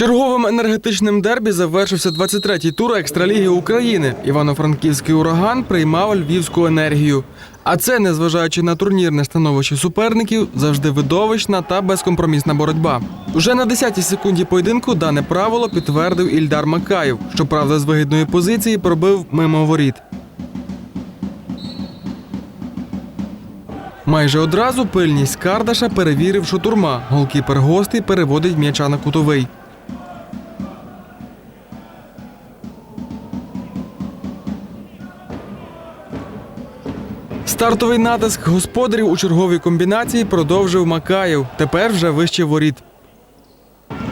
Черговим енергетичним дербі завершився 23-й тур екстраліги України. Івано-Франківський ураган приймав львівську енергію. А це, незважаючи на турнірне становище суперників, завжди видовищна та безкомпромісна боротьба. Уже на 10-й секунді поєдинку дане правило підтвердив Ільдар Макаєв, щоправда, з вигідної позиції пробив мимо воріт. Майже одразу пильність Кардаша перевірив шутурма. Голкіпер гостей переводить м'яча на кутовий. Стартовий натиск господарів у черговій комбінації продовжив Макаєв. Тепер вже вище воріт.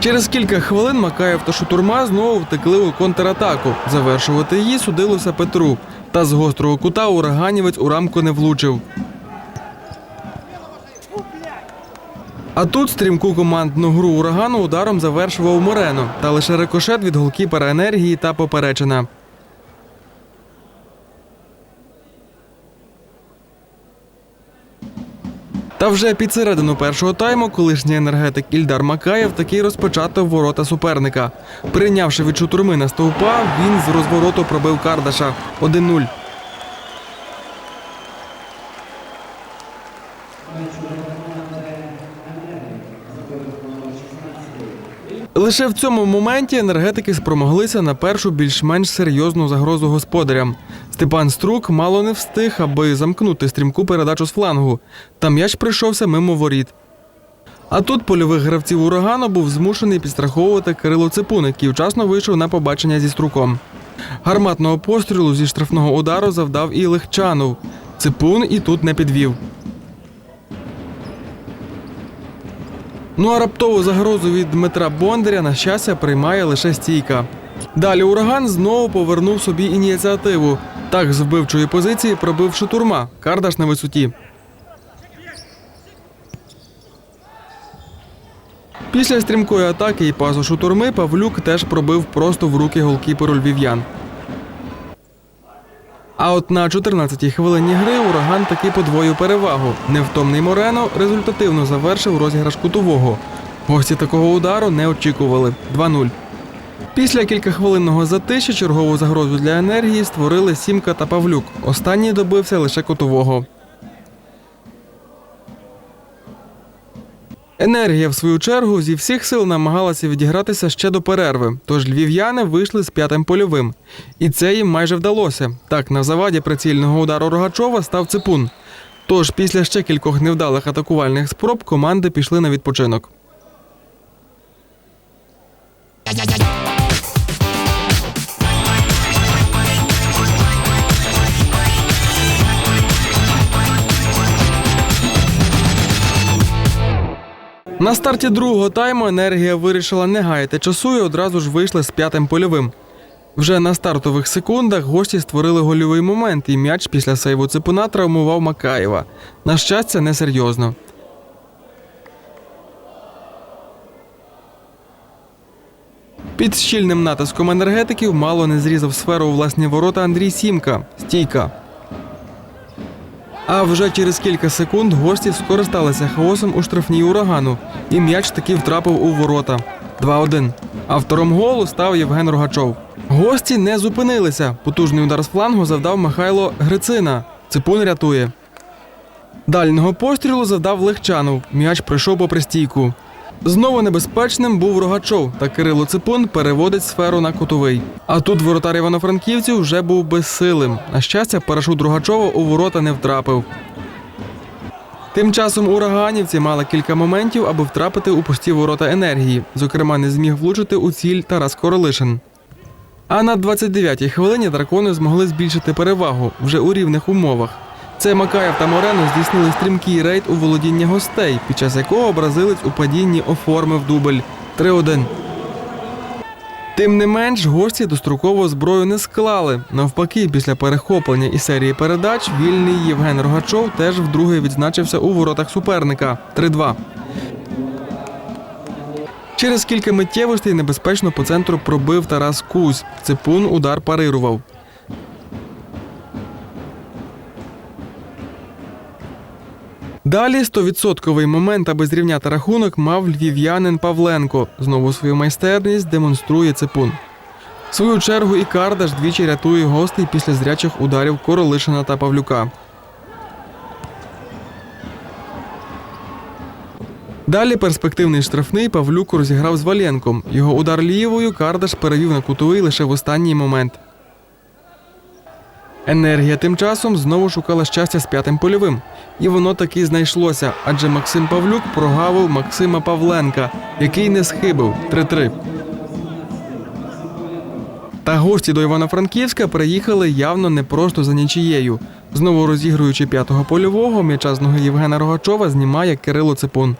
Через кілька хвилин Макаєв та Шутурма знову втекли у контратаку. Завершувати її судилося Петру. Та з гострого кута ураганівець у рамку не влучив. А тут стрімку командну гру урагану ударом завершував Морено, та лише рикошет від голкіпера енергії та поперечина. Та вже під середину першого тайму колишній енергетик Ільдар Макаєв таки розпочатав ворота суперника. Прийнявши від шутурми на стовпа, він з розвороту пробив Кардаша 1-0. Лише в цьому моменті енергетики спромоглися на першу більш-менш серйозну загрозу господарям. Степан Струк мало не встиг, аби замкнути стрімку передачу з флангу. Та м'яч прийшовся мимо воріт. А тут польових гравців урагану був змушений підстраховувати Кирило Ципун, який вчасно вийшов на побачення зі струком. Гарматного пострілу зі штрафного удару завдав і Легчанов. Ципун і тут не підвів. Ну а раптову загрозу від Дмитра Бондаря на щастя приймає лише стійка. Далі ураган знову повернув собі ініціативу. Так з вбивчої позиції пробив шутурма. Кардаш на висоті. Після стрімкої атаки і пасу шутурми Павлюк теж пробив просто в руки голкіперу львів'ян. А от на 14-й хвилині гри ураган таки подвоїв перевагу. Невтомний Морено результативно завершив розіграш кутового. Гості такого удару не очікували 2-0. Після кількахвилинного затиші чергову загрозу для енергії створили Сімка та Павлюк. Останній добився лише кутового. Енергія, в свою чергу, зі всіх сил намагалася відігратися ще до перерви, тож львів'яни вийшли з п'ятим польовим. І це їм майже вдалося. Так, на заваді прицільного удару Рогачова став ципун. Тож після ще кількох невдалих атакувальних спроб команди пішли на відпочинок. На старті другого тайму енергія вирішила не гаяти часу і одразу ж вийшли з п'ятим польовим. Вже на стартових секундах гості створили гольовий момент, і м'яч після сейву ципуна травмував Макаєва. На щастя, несерйозно. Під щільним натиском енергетиків мало не зрізав сферу власні ворота Андрій Сімка. Стійка. А вже через кілька секунд гості скористалися хаосом у штрафній урагану, і м'яч таки втрапив у ворота. 2-1. Автором голу став Євген Рогачов. Гості не зупинилися. Потужний удар з флангу завдав Михайло Грицина. Ципун рятує. Дальнього пострілу завдав Легчанов. М'яч пройшов попри стійку. Знову небезпечним був Рогачов, та Кирило Ципун переводить сферу на кутовий. А тут воротар івано-франківців вже був безсилим. На щастя, парашут Рогачова у ворота не втрапив. Тим часом ураганівці мали кілька моментів, аби втрапити у пусті ворота енергії. Зокрема, не зміг влучити у ціль Тарас Королишин. А на 29-й хвилині дракони змогли збільшити перевагу вже у рівних умовах. Це Макаєв та Морено здійснили стрімкий рейд у володіння гостей, під час якого бразилець у падінні оформив дубль 3-1. Тим не менш, гості достроково зброю не склали. Навпаки, після перехоплення і серії передач вільний Євген Рогачов теж вдруге відзначився у воротах суперника 3-2. Через кілька миттєвостей небезпечно по центру пробив Тарас Кузь. Ципун удар парирував. Далі 100% момент, аби зрівняти рахунок, мав львів'янин Павленко. Знову свою майстерність демонструє ципун. В свою чергу і Кардаш двічі рятує гостей після зрячих ударів Королишина та Павлюка. Далі перспективний штрафний Павлюк розіграв з Валенком. Його удар лівою Кардаш перевів на кутовий лише в останній момент. Енергія тим часом знову шукала щастя з п'ятим польовим. І воно таки знайшлося, адже Максим Павлюк прогавив Максима Павленка, який не схибив 3-3. Та гості до Івано-Франківська приїхали явно не просто за нічією. Знову розігруючи п'ятого польового, м'яча з ноги Євгена Рогачова знімає Кирило Ципун.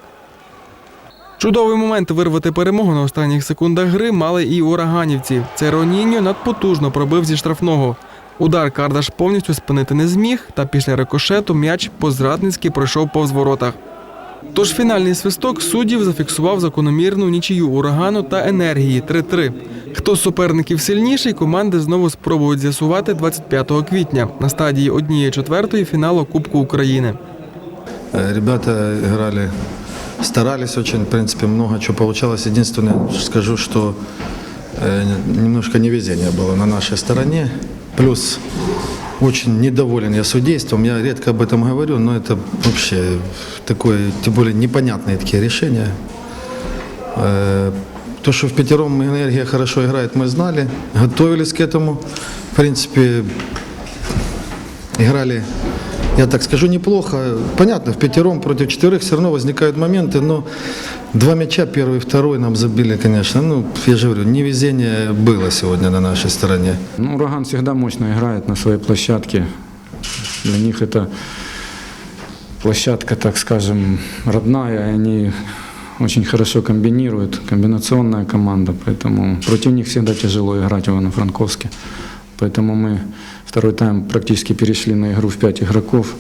Чудовий момент вирвати перемогу на останніх секундах гри мали і ураганівці. Це Роніньо надпотужно пробив зі штрафного. Удар Кардаш повністю спинити не зміг, та після рикошету м'яч по-зрадницьки пройшов повз воротах. Тож фінальний свисток суддів зафіксував закономірну нічию урагану та енергії 3-3. Хто з суперників сильніший, команди знову спробують з'ясувати 25 квітня на стадії однієї четвертої фіналу Кубку України. Э, Ребята играли, старались очень, в принципе, много чего получалось. Единственное, скажу, что э, немножко невезения было на нашей стороне. Плюс очень недоволен я судейством. Я редко об этом говорю, но это вообще такое, тем более непонятные такие решения. Э, То, что в пятером энергия хорошо играет, мы знали, готовились к этому. В принципе, играли, я так скажу, неплохо. Понятно, в пятером против четверых все равно возникают моменты, но два мяча, первый и второй нам забили, конечно. Ну, я же говорю, невезение было сегодня на нашей стороне. Ну, Ураган всегда мощно играет на своей площадке. Для них это площадка, так скажем, родная. Они очень хорошо комбинируют, комбинационная команда, поэтому против них всегда тяжело играть в Ивано-Франковске. Поэтому мы второй тайм практически перешли на игру в пять игроков,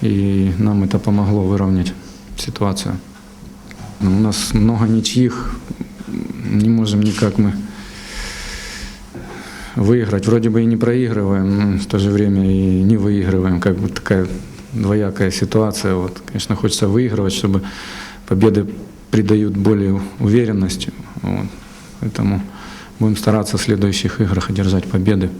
и нам это помогло выровнять ситуацию. Ну, У нас много ничьих, не можем никак мы выиграть. Вроде бы и не проигрываем, но в то же время и не выигрываем. Как бы такая двоякая ситуация. Вот, конечно, хочется выигрывать, чтобы победы придают более уверенности. Вот. Поэтому будем стараться в следующих играх одержать победы.